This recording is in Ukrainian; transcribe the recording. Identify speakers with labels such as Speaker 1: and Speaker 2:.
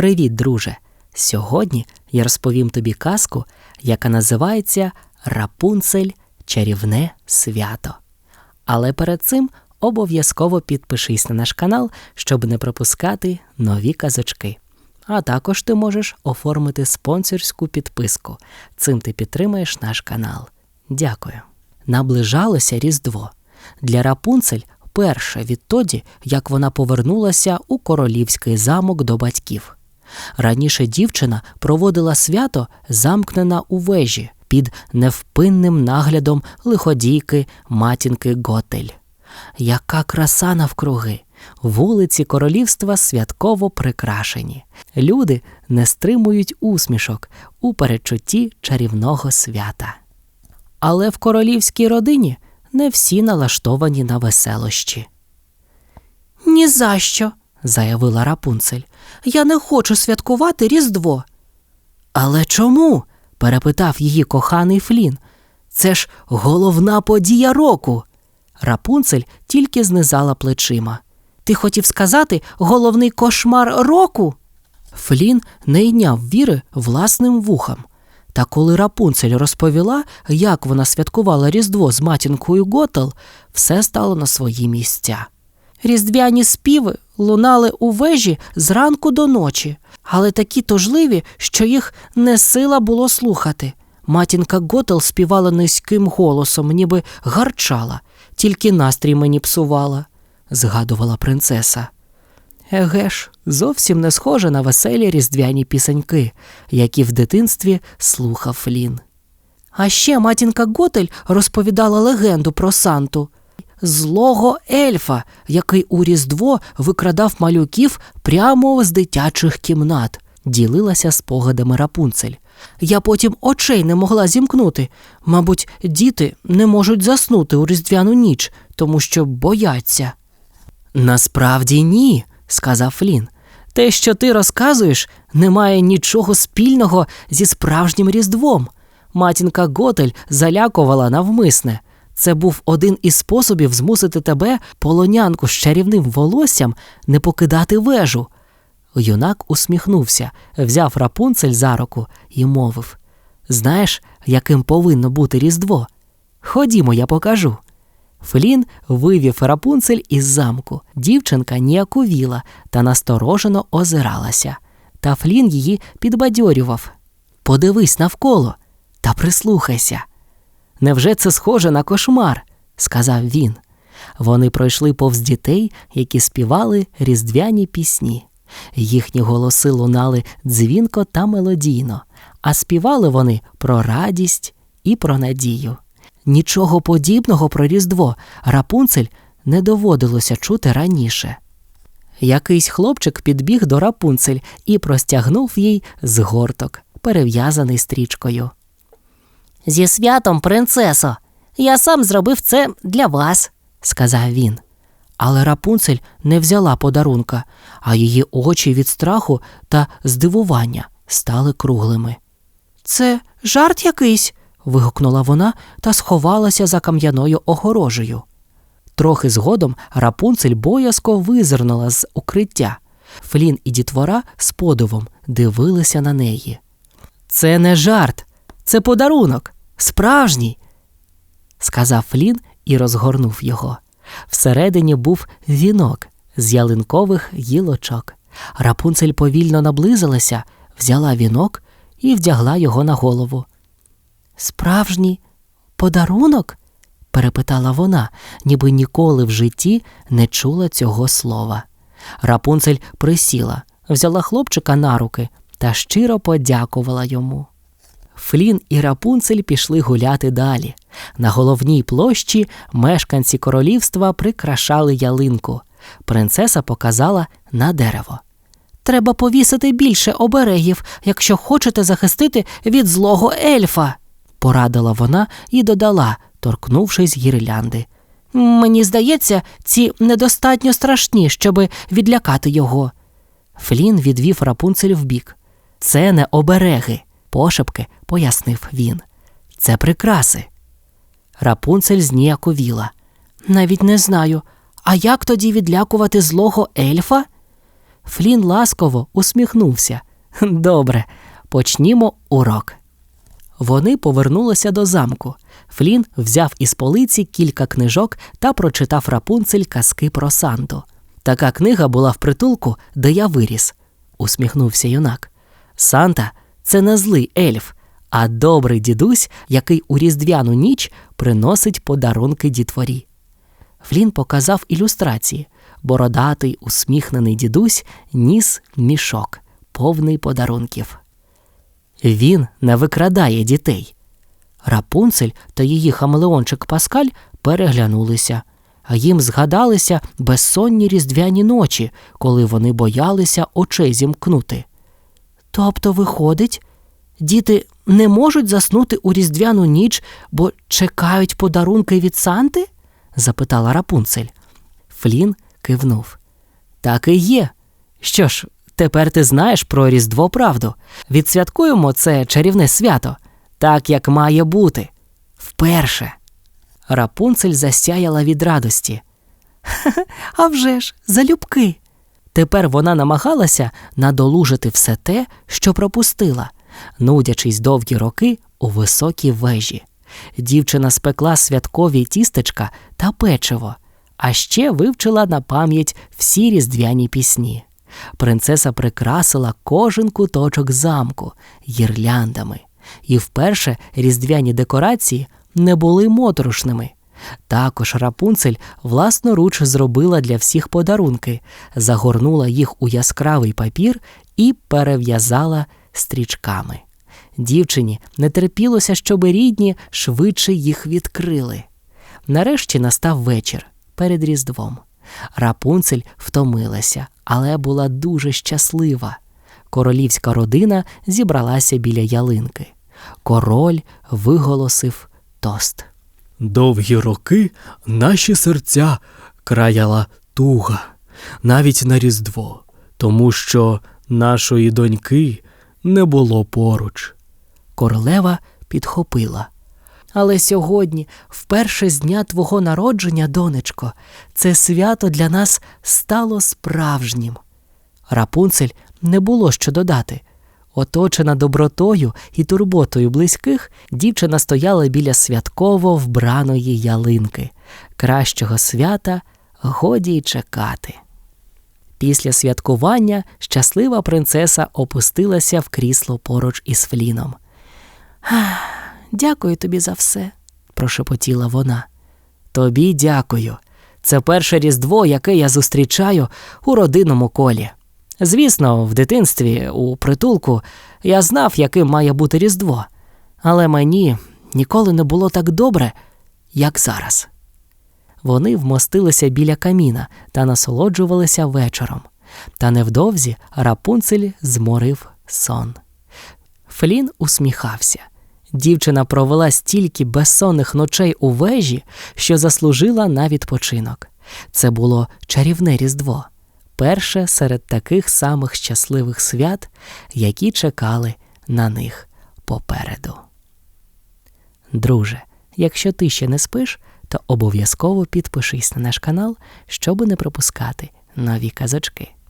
Speaker 1: Привіт, друже! Сьогодні я розповім тобі казку, яка називається Рапунцель Чарівне свято. Але перед цим обов'язково підпишись на наш канал, щоб не пропускати нові казочки. А також ти можеш оформити спонсорську підписку. Цим ти підтримаєш наш канал. Дякую. Наближалося Різдво. Для Рапунцель перше відтоді, як вона повернулася у королівський замок до батьків. Раніше дівчина проводила свято, замкнена у вежі, під невпинним наглядом лиходійки матінки Готель. Яка краса навкруги! Вулиці королівства святково прикрашені. Люди не стримують усмішок у передчутті чарівного свята. Але в королівській родині не всі налаштовані на веселощі.
Speaker 2: Ні за що,
Speaker 1: заявила Рапунцель.
Speaker 2: Я не хочу святкувати Різдво.
Speaker 1: Але чому? перепитав її коханий Флін. Це ж головна подія року. Рапунцель тільки знизала плечима.
Speaker 2: Ти хотів сказати головний кошмар року?
Speaker 1: Флін не йняв віри власним вухам. Та коли Рапунцель розповіла, як вона святкувала Різдво з матінкою Готел, все стало на свої місця.
Speaker 2: Різдвяні співи лунали у вежі зранку до ночі, але такі тужливі, що їх не сила було слухати.
Speaker 1: Матінка Готел співала низьким голосом, ніби гарчала, тільки настрій мені псувала, згадувала принцеса. Еге ж, зовсім не схоже на веселі різдвяні пісеньки, які в дитинстві слухав Флін.
Speaker 2: А ще матінка Готель розповідала легенду про Санту, злого ельфа, який у Різдво викрадав малюків прямо з дитячих кімнат,
Speaker 1: ділилася спогадами Рапунцель.
Speaker 2: Я потім очей не могла зімкнути. Мабуть, діти не можуть заснути у різдвяну ніч, тому що бояться.
Speaker 1: Насправді ні, сказав Флін. Те, що ти розказуєш, не має нічого спільного зі справжнім Різдвом. Матінка Готель залякувала навмисне. Це був один із способів змусити тебе, полонянку з чарівним волоссям, не покидати вежу. Юнак усміхнувся, взяв рапунцель за руку і мовив Знаєш, яким повинно бути Різдво? Ходімо, я покажу. Флін вивів рапунцель із замку. Дівчинка ніяковіла та насторожено озиралася. Та Флін її підбадьорював. Подивись навколо та прислухайся. Невже це схоже на кошмар? сказав він. Вони пройшли повз дітей, які співали різдвяні пісні. Їхні голоси лунали дзвінко та мелодійно, а співали вони про радість і про надію. Нічого подібного про Різдво Рапунцель не доводилося чути раніше. Якийсь хлопчик підбіг до Рапунцель і простягнув їй згорток, перев'язаний стрічкою.
Speaker 2: Зі святом, принцесо, я сам зробив це для вас,
Speaker 1: сказав він. Але Рапунцель не взяла подарунка, а її очі від страху та здивування стали круглими.
Speaker 2: Це жарт якийсь.
Speaker 1: вигукнула вона та сховалася за кам'яною огорожею. Трохи згодом Рапунцель боязко визирнула з укриття. Флін і дітвора з подивом дивилися на неї. Це не жарт, це подарунок, справжній, сказав Флін і розгорнув його. Всередині був вінок з ялинкових гілочок. Рапунцель повільно наблизилася, взяла вінок і вдягла його на голову. Справжній подарунок? перепитала вона, ніби ніколи в житті не чула цього слова. Рапунцель присіла, взяла хлопчика на руки та щиро подякувала йому. Флін і Рапунцель пішли гуляти далі. На головній площі мешканці королівства прикрашали ялинку. Принцеса показала на дерево.
Speaker 2: Треба повісити більше оберегів, якщо хочете захистити від злого ельфа,
Speaker 1: порадила вона і додала, торкнувшись гірлянди.
Speaker 2: Мені здається, ці недостатньо страшні, щоби відлякати його.
Speaker 1: Флін відвів рапунцель вбік. Це не обереги, пошепки пояснив він. Це прикраси. Рапунцель зніяковіла.
Speaker 2: Навіть не знаю. А як тоді відлякувати злого ельфа?
Speaker 1: Флін ласково усміхнувся. Добре, почнімо урок. Вони повернулися до замку. Флін взяв із полиці кілька книжок та прочитав Рапунцель казки про Санту. Така книга була в притулку, де я виріс, усміхнувся юнак. Санта це не злий ельф, а добрий дідусь, який у різдвяну ніч приносить подарунки дітворі. Флін показав ілюстрації. Бородатий, усміхнений дідусь ніс мішок, повний подарунків. Він не викрадає дітей. Рапунцель та її хамелеончик Паскаль переглянулися, а їм згадалися безсонні різдвяні ночі, коли вони боялися очей зімкнути. Тобто, виходить, діти не можуть заснути у різдвяну ніч, бо чекають подарунки від Санти? запитала Рапунцель. Флін кивнув. Так і є. Що ж, тепер ти знаєш про Різдво правду. Відсвяткуємо це чарівне свято, так як має бути. Вперше. Рапунцель засяяла від радості. А вже ж, залюбки. Тепер вона намагалася надолужити все те, що пропустила, нудячись довгі роки у високій вежі. Дівчина спекла святкові тістечка та печиво, а ще вивчила на пам'ять всі різдвяні пісні. Принцеса прикрасила кожен куточок замку гірляндами, і вперше різдвяні декорації не були моторошними. Також Рапунцель власноруч зробила для всіх подарунки, загорнула їх у яскравий папір і перев'язала стрічками. Дівчині не терпілося, щоби рідні швидше їх відкрили. Нарешті настав вечір перед Різдвом. Рапунцель втомилася, але була дуже щаслива. Королівська родина зібралася біля ялинки. Король виголосив тост.
Speaker 3: Довгі роки наші серця краяла туга, навіть на Різдво, тому що нашої доньки не було поруч.
Speaker 1: Королева підхопила. Але сьогодні, вперше з дня твого народження, донечко, це свято для нас стало справжнім. Рапунцель не було що додати. Оточена добротою і турботою близьких, дівчина стояла біля святково вбраної ялинки. Кращого свята годі й чекати. Після святкування щаслива принцеса опустилася в крісло поруч із Фліном. Дякую тобі за все, прошепотіла вона. Тобі дякую. Це перше різдво, яке я зустрічаю у родинному колі. Звісно, в дитинстві, у притулку, я знав, яким має бути Різдво, але мені ніколи не було так добре, як зараз. Вони вмостилися біля каміна та насолоджувалися вечором. Та невдовзі Рапунцель зморив сон. Флін усміхався. Дівчина провела стільки безсонних ночей у вежі, що заслужила на відпочинок. Це було чарівне Різдво, перше серед таких самих щасливих свят, які чекали на них попереду. Друже, якщо ти ще не спиш, то обов'язково підпишись на наш канал, щоб не пропускати нові казочки.